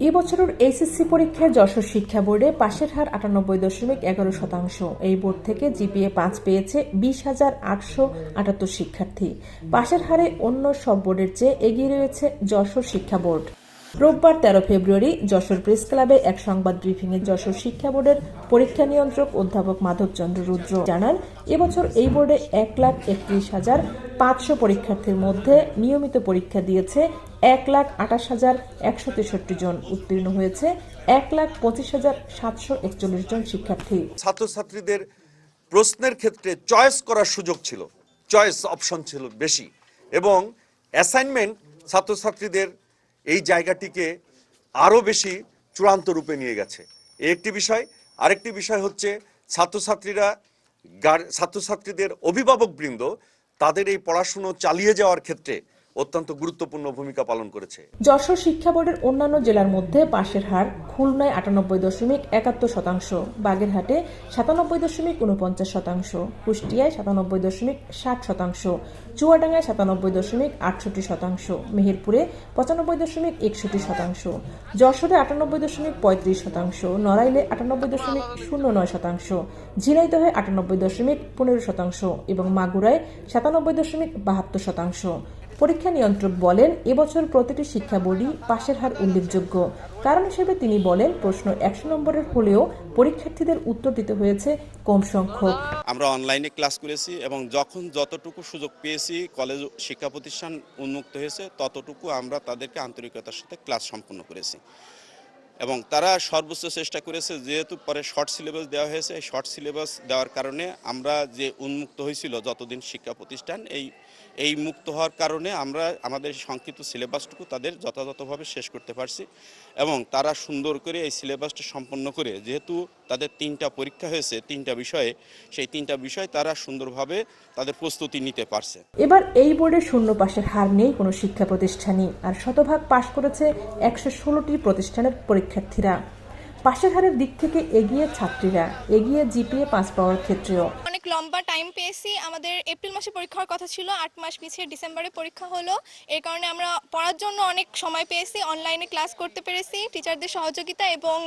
এবছরের এইচএসসি পরীক্ষায় যশোর শিক্ষা বোর্ডে পাশের হার আটানব্বই দশমিক এগারো শতাংশ। এই বোর্ড থেকে জিপিএ পাঁচ পেয়েছে বিশ হাজার আটশো আটাত্তর শিক্ষার্থী। পাশের হারে অন্য সব বোর্ডের চেয়ে এগিয়ে রয়েছে যশোর শিক্ষা বোর্ড। রোববার তেরো ফেব্রুয়ারি যশোর প্রেস ক্লাবে এক সংবাদ ব্রিফিংয়ে যশোর শিক্ষা বোর্ডের পরীক্ষা নিয়ন্ত্রক অধ্যাপক মাধবচন্দ্র রুদ্র জানান, এবছর এই বোর্ডে এক লাখ একত্রিশ হাজার পাঁচশো পরীক্ষার্থীর মধ্যে নিয়মিত পরীক্ষা দিয়েছে এক লাখ আঠাশ হাজার একশো তেষট্টি জন। উত্তীর্ণ হয়েছে এক লাখ পঁচিশ হাজার সাতশো একচল্লিশ জন শিক্ষার্থী। ছাত্রছাত্রীদের প্রশ্নের ক্ষেত্রে চয়েস করার সুযোগ ছিল, চয়েস অপশন ছিল বেশি এবং অ্যাসাইনমেন্ট ছাত্রছাত্রীদের এই জায়গাটিকে আরও বেশি চূড়ান্ত রূপে নিয়ে গেছে। একটি বিষয়। আরেকটি বিষয় হচ্ছে ছাত্রছাত্রীরা ছাত্রছাত্রীদের অভিভাবকবৃন্দ, তাদের এই পড়াশুনো চালিয়ে যাওয়ার ক্ষেত্রে অত্যন্ত গুরুত্বপূর্ণ ভূমিকা পালন করেছে। যশোর শিক্ষা বোর্ডের অন্যান্য জেলার মধ্যে পাশের হার খুলনায় আটানব্বই দশমিক একাত্তর শতাংশ, বাগেরহাটে সাতানব্বই দশমিক উনপঞ্চাশ শতাংশ, কুষ্টিয়ায় সাতানব্বই দশমিক ষাট শতাংশ, চুয়াডাঙ্গায় সাতানব্বই দশমিক আটষট্টি শতাংশ, মেহেরপুরে পঁচানব্বই দশমিক একষট্টি শতাংশ, যশোরে আটানব্বই দশমিক পঁয়ত্রিশ শতাংশ, নড়াইলে আটানব্বই দশমিক শূন্য নয় শতাংশ, ঝিনাইদহে আটানব্বই দশমিক পনেরো শতাংশ এবং মাগুরায় সাতানব্বই দশমিক বাহাত্তর শতাংশ। পরীক্ষা নিয়ন্ত্রক বলেন, এবছর প্রতিটি শিক্ষা বোর্ডই পাশের হার উল্লেখযোগ্য। কারণ হিসেবে তিনি বলেন, প্রশ্ন একশো নম্বরের হলেও পরীক্ষার্থীদের উত্তর দিতে হয়েছে কম সংখ্যক। আমরা অনলাইনে ক্লাস করেছি এবং যখন যতটুকু সুযোগ পেয়েছি, কলেজ শিক্ষা প্রতিষ্ঠান উন্মুক্ত হয়েছে, ততটুকু আমরা তাদেরকে আন্তরিকতার সাথে ক্লাস সম্পন্ন করেছি। এবং তারা সর্বোচ্চ চেষ্টা করেছে, যেহেতু পরে শর্ট সিলেবাস দেওয়া হয়েছে, এই শর্ট সিলেবাস দেওয়ার কারণে আমরা যে উন্মুক্ত হয়েছিল যতদিন শিক্ষা প্রতিষ্ঠান, এই এই মুক্ত হওয়ার কারণে আমরা আমাদের সংক্ষিপ্ত সিলেবাসটুকু তাদের যথাযথভাবে শেষ করতে পারছি এবং তারা সুন্দর করে এই সিলেবাসটা সম্পন্ন করে, যেহেতু তাদের তিনটা পরীক্ষা হয়েছে, তিনটা বিষয়ে। সেই তিনটা বিষয় তারা সুন্দরভাবে তাদের প্রস্তুতি নিতে পারছে। এবার এই বোর্ডে শূন্য পাশের হার নেই কোনো শিক্ষা প্রতিষ্ঠানই আর শতভাগ পাশ করেছে একশো ষোলোটি প্রতিষ্ঠানের পরীক্ষার্থীরা। পাশের হারের দিক থেকে এগিয়ে ছাত্রীরা, এগিয়ে জিপিএ পাস পাওয়ার ক্ষেত্রেও। লম্বা টাইম পেয়েছি। আমাদের এপ্রিল মাসে পরীক্ষা কথা ছিল, আট মাস পিছিয়ে ডিসেম্বরে পরীক্ষা হলো। এই কারণে আমরা পড়ার জন্য অনেক সময় পেয়েছি অনলাইনে ক্লাস করতে পেরেছি টিচারদের সহযোগিতা এবং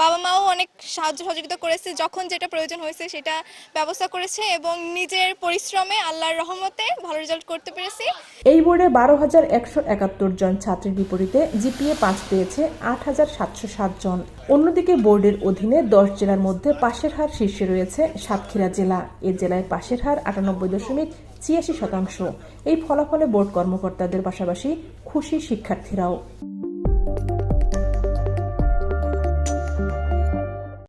বাবা মাও অনেক সাহায্য সহযোগিতা করেছে, যখন যেটা প্রয়োজন হয়েছে সেটা ব্যবস্থা করেছে এবং নিজের পরিশ্রমে আল্লাহর রহমতে ভালো রেজাল্ট করতে পেরেছি। এই বোর্ডে বারো হাজার একশো একাত্তর জন ছাত্রের বিপরীতে জিপিএ পাঁচ পেয়েছে আট হাজার সাতশো সাত জন। অন্যদিকে বোর্ডের অধীনে দশ জেলার মধ্যে পাশের হার শীর্ষে রয়েছে সাতক্ষীরা জেলা। এ জেলায় পাশের হার আটানব্বই দশমিক ছিয়াশি শতাংশ। এই ফলাফলে বোর্ড কর্মকর্তাদের পাশাপাশি খুশি শিক্ষার্থীরাও।